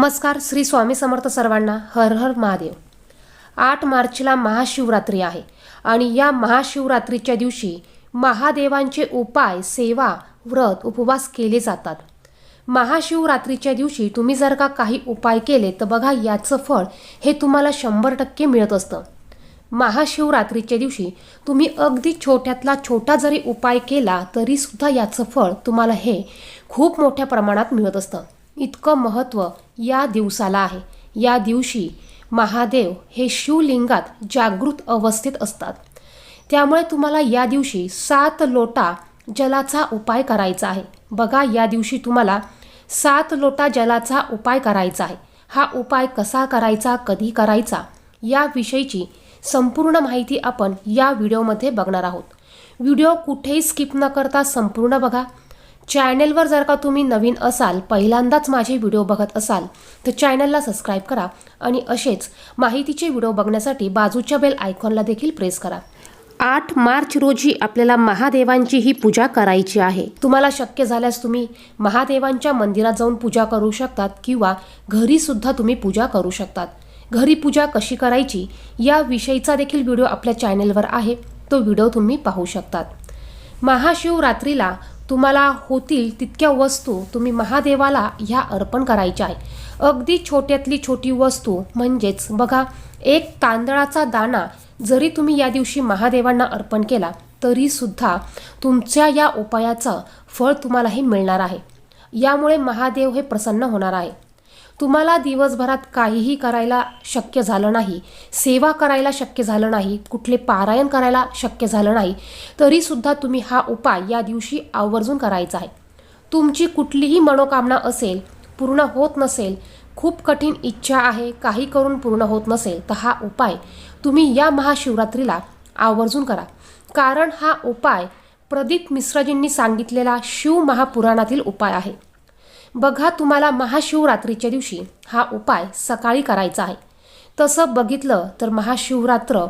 नमस्कार श्री स्वामी समर्थ सर्वांना हर हर महादेव. आठ मार्चला महाशिवरात्री आहे आणि या महाशिवरात्रीच्या दिवशी महादेवांचे उपाय सेवा व्रत उपवास केले जातात. महाशिवरात्रीच्या दिवशी तुम्ही जर का काही उपाय केले तर बघा याचं फळ हे तुम्हाला शंभर टक्के मिळत असतं. महाशिवरात्रीच्या दिवशी तुम्ही अगदी छोट्यातला छोटा जरी उपाय केला तरीसुद्धा याचं फळ तुम्हाला हे खूप मोठ्या प्रमाणात मिळत असतं. इतकं महत्त्व या दिवसाला आहे. या दिवशी महादेव हे शिवलिंगात जागृत अवस्थेत असतात. त्यामुळे तुम्हाला या दिवशी सात लोटा जलाचा उपाय करायचा आहे. बघा या दिवशी तुम्हाला सात लोटा जलाचा उपाय करायचा आहे. हा उपाय कसा करायचा कधी करायचा याविषयीची संपूर्ण माहिती आपण या व्हिडिओमध्ये बघणार आहोत. व्हिडिओ कुठेही स्किप न करता संपूर्ण बघा. चॅनेलवर जर का तुम्ही नवीन असाल पहिल्यांदाच माझे व्हिडिओ बघत असाल तर चॅनलला सबस्क्राईब करा आणि असेच माहितीचे व्हिडिओ बघण्यासाठी बाजूच्या बेल आयकॉनला देखील प्रेस करा. आठ मार्च रोजी आपल्याला महादेवांची ही पूजा करायची आहे. तुम्हाला शक्य झाल्यास तुम्ही महादेवांच्या मंदिरात जाऊन पूजा करू शकतात किंवा घरीसुद्धा तुम्ही पूजा करू शकतात. घरी पूजा कशी करायची या विषयीचा देखील व्हिडिओ आपल्या चॅनेलवर आहे. तो व्हिडिओ तुम्ही पाहू शकतात. महाशिवरात्रीला तुम्हाला होतील तितक्या वस्तू तुम्ही महादेवाला ह्या अर्पण करायच्या आहे. अगदी छोट्यातली छोटी वस्तू म्हणजेच बघा एक तांदळाचा दाणा जरी तुम्ही या दिवशी महादेवांना अर्पण केला तरीसुद्धा तुमच्या या उपायाचं फळ तुम्हालाही मिळणार आहे. यामुळे महादेव हे प्रसन्न होणार आहे. तुम्हाला दिवसभरात काहीही करायला शक्य झालं नाही सेवा करायला शक्य झालं नाही कुठले पारायण करायला शक्य झालं नाही तरीसुद्धा तुम्ही हा उपाय या दिवशी आवर्जून करायचा आहे. तुमची कुठलीही मनोकामना असेल पूर्ण होत नसेल खूप कठीण इच्छा आहे काही करून पूर्ण होत नसेल तर हा उपाय तुम्ही या महाशिवरात्रीला आवर्जून करा. कारण हा उपाय प्रदीप मिश्राजींनी सांगितलेला शिव महापुराणातील उपाय आहे. बघा तुम्हाला महाशिवरात्रीच्या दिवशी हा उपाय सकाळी करायचा आहे. तसं बघितलं तर महाशिवरात्र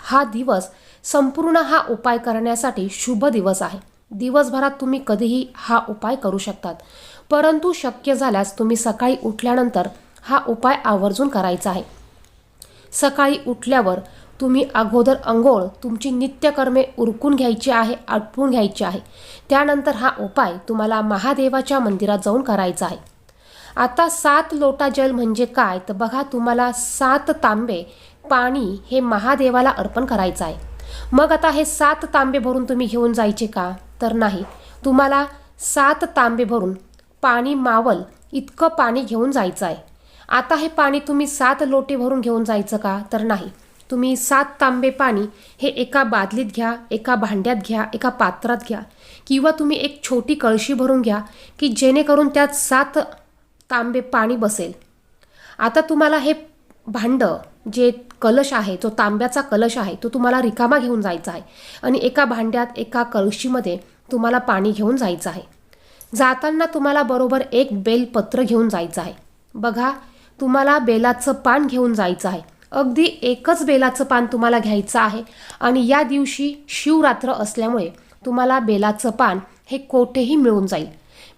हा दिवस संपूर्ण हा उपाय करण्यासाठी शुभ दिवस आहे. दिवसभरात तुम्ही कधीही हा उपाय करू शकतात. परंतु शक्य झाल्यास तुम्ही सकाळी उठल्यानंतर हा उपाय आवर्जून करायचा आहे. सकाळी उठल्यावर तुम्ही अगोदर अंघोळ तुमची नित्यकर्मे उरकून घ्यायची आहे आटपून घ्यायची आहे. त्यानंतर हा उपाय तुम्हाला महादेवाच्या मंदिरात जाऊन करायचा आहे. आता सात लोटा जल म्हणजे काय? तर बघा तुम्हाला सात तांबे पाणी हे महादेवाला अर्पण करायचं आहे. मग आता हे सात तांबे भरून तुम्ही घेऊन जायचे का? तर नाही. तुम्हाला सात तांबे भरून पाणी मावल इतकं पाणी घेऊन जायचं आहे. आता हे पाणी तुम्ही सात लोटे भरून घेऊन जायचं का? तर नाही. तुम्ही सात तांबे पाणी हे एका बादलीत घ्या एका भांड्यात घ्या एका पात्रात घ्या. किंवा तुम्ही एक छोटी कळशी भरून घ्या की जेणेकरून त्यात सात तांबे पाणी बसेल. आता तुम्हाला हे भांडं जे कलश आहे जो तांब्याचा कलश आहे तो तुम्हाला रिकामा घेऊन जायचा आहे. आणि एका भांड्यात एका कळशीमध्ये तुम्हाला पाणी घेऊन जायचं आहे. जाताना तुम्हाला बरोबर एक बेलपत्र घेऊन जायचं आहे. बघा तुम्हाला बेलाचं पान घेऊन जायचं आहे. अगदी एकच बेलाचं पान तुम्हाला घ्यायचं आहे. आणि या दिवशी शिवरात्र असल्यामुळे तुम्हाला बेलाचं पान हे कोठेही मिळून जाईल.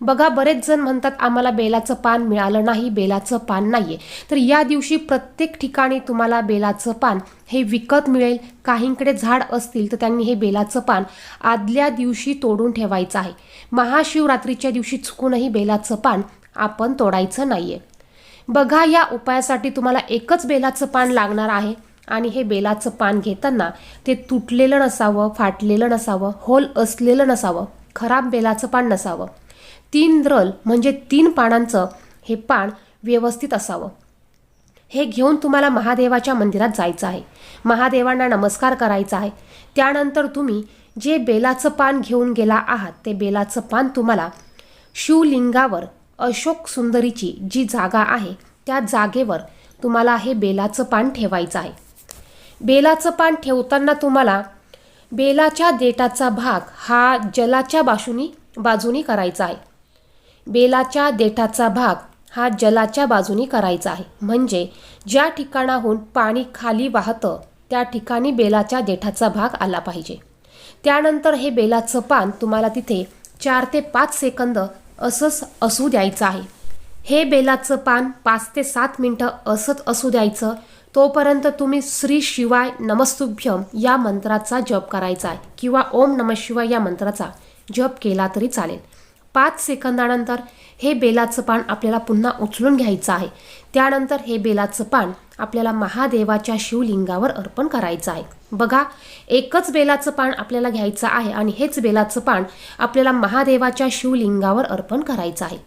बघा बरेच जण म्हणतात आम्हाला बेलाचं पान मिळालं नाही बेलाचं पान नाही आहे तर या दिवशी प्रत्येक ठिकाणी तुम्हाला बेलाचं पान हे विकत मिळेल. काहींकडे झाड असतील तर त्यांनी हे बेलाचं पान आदल्या दिवशी तोडून ठेवायचं आहे. महाशिवरात्रीच्या दिवशी चुकूनही बेलाचं पान आपण तोडायचं नाही आहे बघा या उपायासाठी तुम्हाला एकच बेलाचं पान लागणार आहे. आणि हे बेलाचं पान घेताना ते तुटलेलं नसावं फाटलेलं नसावं होल असलेलं नसावं खराब बेलाचं पान नसावं. तीन द्रल म्हणजे तीन पानांचं हे पान व्यवस्थित असावं. हे घेऊन तुम्हाला महादेवाच्या मंदिरात जायचं आहे. महादेवांना नमस्कार करायचा आहे. त्यानंतर तुम्ही जे बेलाचं पान घेऊन गेला आहात ते बेलाचं पान तुम्हाला शिवलिंगावर अशोक सुंदरीची जी जागा आहे त्या जागेवर तुम्हाला हे बेलाचं पान ठेवायचं आहे. बेलाचं पान ठेवताना तुम्हाला बेलाच्या देठाचा भाग हा जलाच्या बाजूनी बाजूनी करायचा आहे. बेलाच्या देठाचा भाग हा जलाच्या बाजूनी करायचा आहे. म्हणजे ज्या ठिकाणाहून पाणी खाली वाहतं त्या ठिकाणी बेलाच्या देठाचा भाग आला पाहिजे. त्यानंतर हे बेलाचं पान तुम्हाला तिथे चार ते पाच सेकंद असंच असू द्यायचं आहे. हे बेलाचं पान पाच ते सात मिनटं असंच असू द्यायचं तोपर्यंत तुम्ही श्री शिवाय नमस्तुभ्यम या मंत्राचा जप करायचा आहे किंवा ओम नम शिवाय या मंत्राचा जप केला तरी चालेल. पाच सेकंदानंतर हे बेलाचं पान आपल्याला पुन्हा उचलून घ्यायचं आहे. त्यानंतर हे बेलाचं पान आपल्याला महादेवाच्या शिवलिंगावर अर्पण करायचं आहे. बघा एकच बेलाचं पान आपल्याला घ्यायचं आहे आणि हेच बेलाचं पान आपल्याला महादेवाच्या शिवलिंगावर अर्पण करायचं आहे.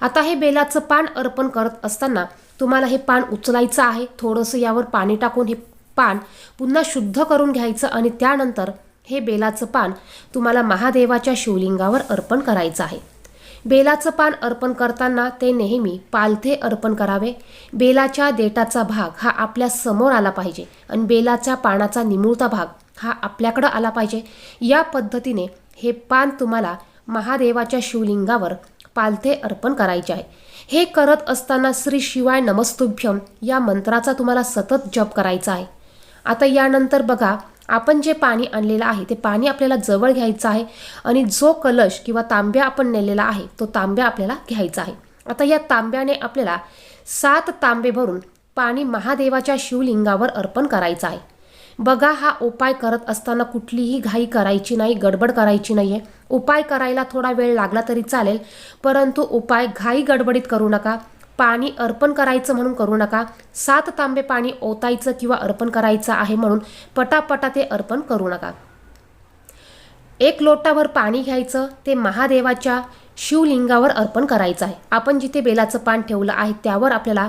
आता हे बेलाचं पान अर्पण करत असताना तुम्हाला हे पान उचलायचं आहे. थोडंसं यावर पाणी टाकून हे पान पुन्हा शुद्ध करून घ्यायचं आणि त्यानंतर हे बेलाचं पान तुम्हाला महादेवाच्या शिवलिंगावर अर्पण करायचं आहे. बेलाचं पान अर्पण करताना ते नेहमी पालथे अर्पण करावे. बेलाच्या देटाचा भाग हा आपल्यासमोर आला पाहिजे आणि बेलाच्या पानाचा निमुळता भाग हा आपल्याकडं आला पाहिजे. या पद्धतीने हे पान तुम्हाला महादेवाच्या शिवलिंगावर पालथे अर्पण करायचे आहे. हे करत असताना श्री शिवाय नमस्तुभ्यम या मंत्राचा तुम्हाला सतत जप करायचा आहे. आता यानंतर बघा आपण जे पाणी आणलेलं आहे ते पाणी आपल्याला जवळ घ्यायचं आहे आणि जो कलश किंवा तांब्या आपण नेलेला आहे तो तांब्या आपल्याला घ्यायचा आहे. आता या तांब्याने आपल्याला सात तांबे भरून पाणी महादेवाच्या शिवलिंगावर अर्पण करायचं आहे. बघा हा उपाय करत असताना कुठलीही घाई करायची नाही गडबड करायची नाही आहे उपाय करायला थोडा वेळ लागला तरी चालेल परंतु उपाय घाई गडबडीत करू नका. पाणी अर्पण करायचं म्हणून करू नका. सात तांबे पाणी ओतायचं किंवा अर्पण करायचं आहे म्हणून पटापटा ते अर्पण करू नका. एक लोटाभर पाणी घ्यायचं ते महादेवाच्या शिवलिंगावर अर्पण करायचं आहे. आपण जिथे बेलाचं पान ठेवलं आहे त्यावर आपल्याला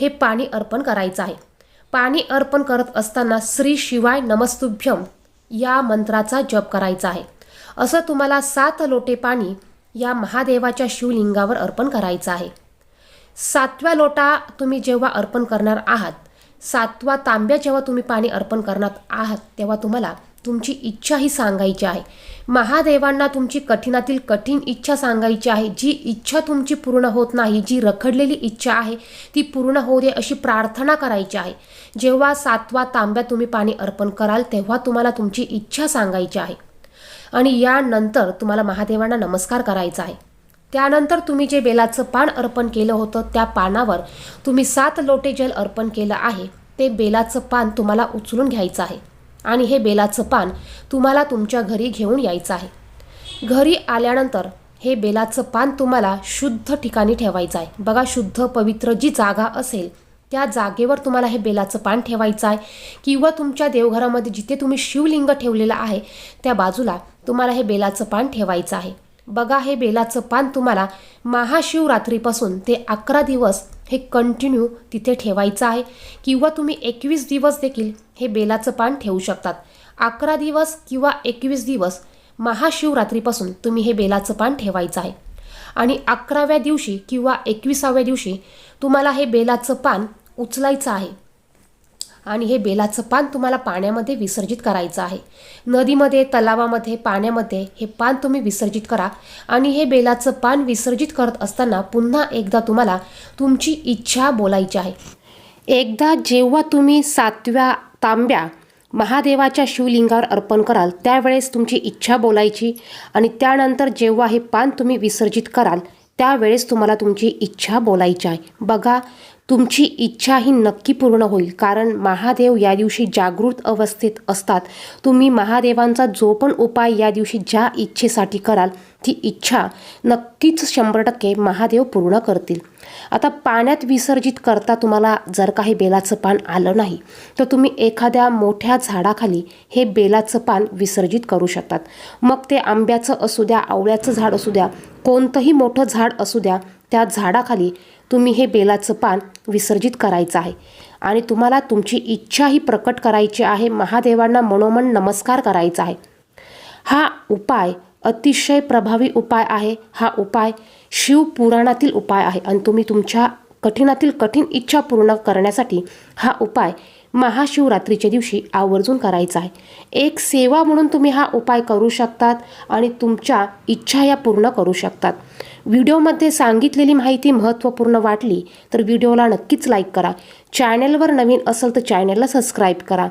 हे पाणी अर्पण करायचं आहे. पाणी अर्पण करत असताना श्री शिवाय नमस्तुभ्यम या मंत्राचा जप करायचा आहे. असं तुम्हाला सात लोटे पाणी या महादेवाच्या शिवलिंगावर अर्पण करायचं आहे. सातव्या लोटा तुम्ही जेव्हा अर्पण करणार आहात सातवा तांब्या जेव्हा तुम्ही पाणी अर्पण करणार आहात तेव्हा तुम्हाला तुमची इच्छा ही सांगायची आहे. महादेवांना तुमची कठीणातील कठीण इच्छा सांगायची आहे. जी इच्छा तुमची पूर्ण होत नाही जी रखडलेली इच्छा आहे ती पूर्ण होऊ दे अशी प्रार्थना करायची आहे. जेव्हा सातवा तांब्या तुम्ही पाणी अर्पण कराल तेव्हा तुम्हाला तुमची इच्छा सांगायची आहे. आणि यानंतर तुम्हाला महादेवांना नमस्कार करायचा आहे. त्यानंतर तुम्ही जे बेलाचं पान अर्पण केलं होतं त्या पानावर तुम्ही सात लोटे जल अर्पण केलं आहे. ते बेलाचं पान तुम्हाला उचलून घ्यायचं आहे. आणि हे बेलाचं पान तुम्हाला तुमच्या घरी घेऊन यायचं आहे. घरी आल्यानंतर हे बेलाचं पान तुम्हाला शुद्ध ठिकाणी ठेवायचं आहे. बघा शुद्ध पवित्र जी जागा असेल त्या जागेवर तुम्हाला हे बेलाचं पान ठेवायचं आहे. किंवा तुमच्या देवघरामध्ये जिथे तुम्ही शिवलिंग ठेवलेलं आहे त्या बाजूला तुम्हाला हे बेलाचं पान ठेवायचं आहे. बघा हे बेलाचं पान तुम्हाला महाशिवरात्रीपासून ते अकरा दिवस हे कंटिन्यू तिथे ठेवायचं आहे. किंवा तुम्ही एकवीस दिवस देखील हे बेलाचं पान ठेवू शकतात. अकरा दिवस किंवा एकवीस दिवस महाशिवरात्रीपासून तुम्ही हे बेलाचं पान ठेवायचं आहे. आणि अकराव्या दिवशी किंवा एकविसाव्या दिवशी तुम्हाला हे बेलाचं पान उचलायचं आहे. आणि हे बेलाचं पान तुम्हाला पाण्यामध्ये विसर्जित करायचं आहे. नदीमध्ये तलावामध्ये पाण्यामध्ये हे पान तुम्ही विसर्जित करा. आणि हे बेलाचं पान विसर्जित करत असताना पुन्हा एकदा तुम्हाला तुमची इच्छा बोलायची आहे. एकदा जेव्हा तुम्ही सातव्या तांब्या महादेवाच्या शिवलिंगावर अर्पण कराल त्यावेळेस तुमची इच्छा बोलायची आणि त्यानंतर जेव्हा हे पान तुम्ही विसर्जित कराल त्यावेळेस तुम्हाला तुमची इच्छा बोलायची आहे. बघा तुमची इच्छा ही नक्की पूर्ण होईल. कारण महादेव या दिवशी जागृत अवस्थेत असतात. तुम्ही महादेवांचा जो पण उपाय या दिवशी ज्या इच्छेसाठी कराल ती इच्छा नक्कीच शंभर टक्के महादेव पूर्ण करतील. आता पाण्यात विसर्जित करता तुम्हाला जर काही बेलाचं पान आलं नाही तर तुम्ही एखाद्या मोठ्या झाडाखाली हे बेलाचं पान विसर्जित करू शकतात. मग ते आंब्याचं असू द्या आवळ्याचं झाड असू द्या कोणतंही मोठं झाड असू द्या त्या झाडाखाली तुम्ही हे बेलाचं पान विसर्जित करायचं आहे. आणि तुम्हाला तुमची इच्छा ही प्रकट करायची आहे. महादेवांना मनोमन नमस्कार करायचा आहे. हा उपाय अतिशय प्रभावी उपाय आहे. हा उपाय शिवपुराणातील उपाय आहे. आणि तुम्ही तुमच्या कठीणातील कठीण इच्छा पूर्ण करण्यासाठी हा उपाय महाशिवरात्रीच्या दिवशी आवर्जून करायचा आहे. एक सेवा म्हणून तुम्ही हा उपाय करू शकतात आणि तुमच्या इच्छा या पूर्ण करू शकतात. व्हिडिओमध्ये सांगितलेली माहिती महत्त्वपूर्ण वाटली तर व्हिडिओला नक्कीच लाईक करा. चॅनेलवर नवीन असेल तर चॅनेलला सबस्क्राईब करा.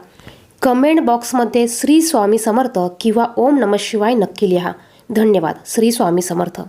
कमेंट बॉक्समध्ये श्री स्वामी समर्थ किंवा ओम नमः शिवाय नक्की लिहा. धन्यवाद. श्री स्वामी समर्थ.